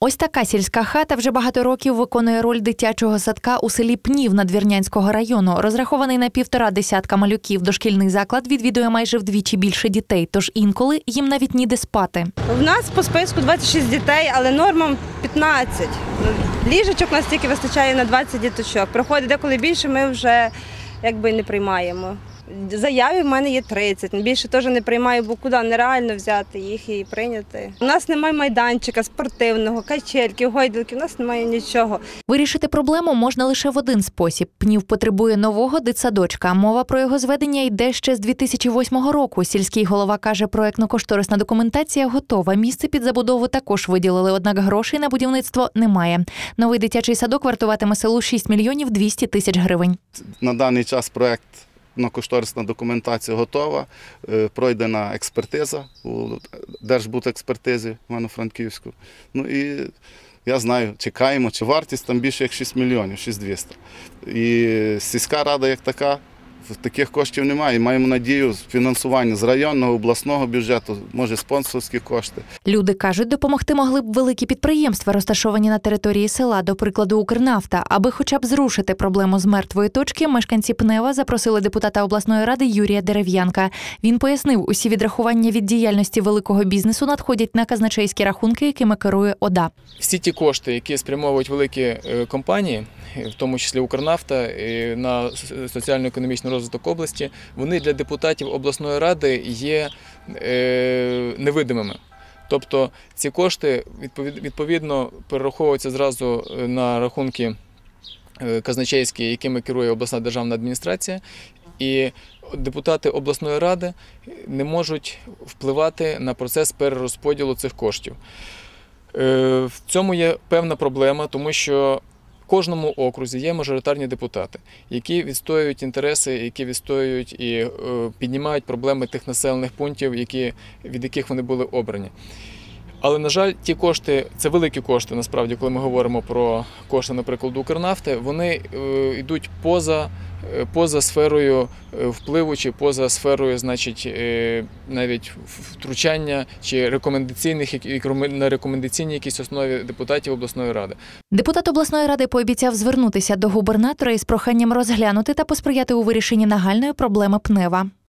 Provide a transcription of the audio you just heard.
Ось така сільська хата вже багато років виконує роль дитячого садка у селі Пнів Надвірнянського району. Розрахований на півтора десятка малюків. Дошкільний заклад відвідує майже вдвічі більше дітей, тож інколи їм навіть ніде спати. В нас по списку 26 дітей, але нормам 15. Ліжечок у нас тільки вистачає на 20 діточок. Проходить деколи більше, ми вже якби не приймаємо. Заяві в мене є 30. Більше теж не приймаю, бо куди нереально взяти їх і прийняти. У нас немає майданчика спортивного, качельки, гойдалки, у нас немає нічого. Вирішити проблему можна лише в один спосіб. Пнів потребує нового дитсадочка. Мова про його зведення йде ще з 2008 року. Сільський голова каже, проектно-кошторисна документація готова. Місце під забудову також виділили, однак грошей на будівництво немає. Новий дитячий садок вартуватиме селу 6 мільйонів 200 тисяч гривень. На даний час проект ну, кошторисна документація готова, е, пройдена експертиза у Держбудекспертизі Івано-Франківську. Ну і я знаю, чекаємо, чи вартість там більше як 6 мільйонів, 6200. І сільська рада як така. Таких коштів немає. І маємо надію з фінансування з районного, обласного бюджету, може спонсорські кошти. Люди кажуть, допомогти могли б великі підприємства, розташовані на території села, до прикладу Укрнафта. Аби хоча б зрушити проблему з мертвої точки, мешканці Пнева запросили депутата обласної ради Юрія Дерев'янка. Він пояснив, усі відрахування від діяльності великого бізнесу надходять на казначейські рахунки, якими керує ОДА. всі ті кошти, які спрямовують великі е, компанії, в тому числі Укрнафта, на соціально-економічний розвиток області, вони для депутатів обласної ради є е, невидимими. Тобто ці кошти відповідно перераховуються зразу е, на рахунки е, казначейські, якими керує обласна державна адміністрація, і депутати обласної ради не можуть впливати на процес перерозподілу цих коштів. В цьому є певна проблема, тому що кожному окрузі є мажоритарні депутати, які відстоюють інтереси, які відстоюють і е, піднімають проблеми тих населених пунктів, які, від яких вони були обрані. Але, на жаль, ті кошти, це великі кошти, насправді, коли ми говоримо про кошти, наприклад, Укрнафти, вони е, йдуть поза, поза сферою е, впливу чи поза сферою, значить, е, навіть втручання чи рекомендаційних на рекомендаційній якійсь основі депутатів обласної ради. Депутат обласної ради пообіцяв звернутися до губернатора із проханням розглянути та посприяти у вирішенні нагальної проблеми Пнева.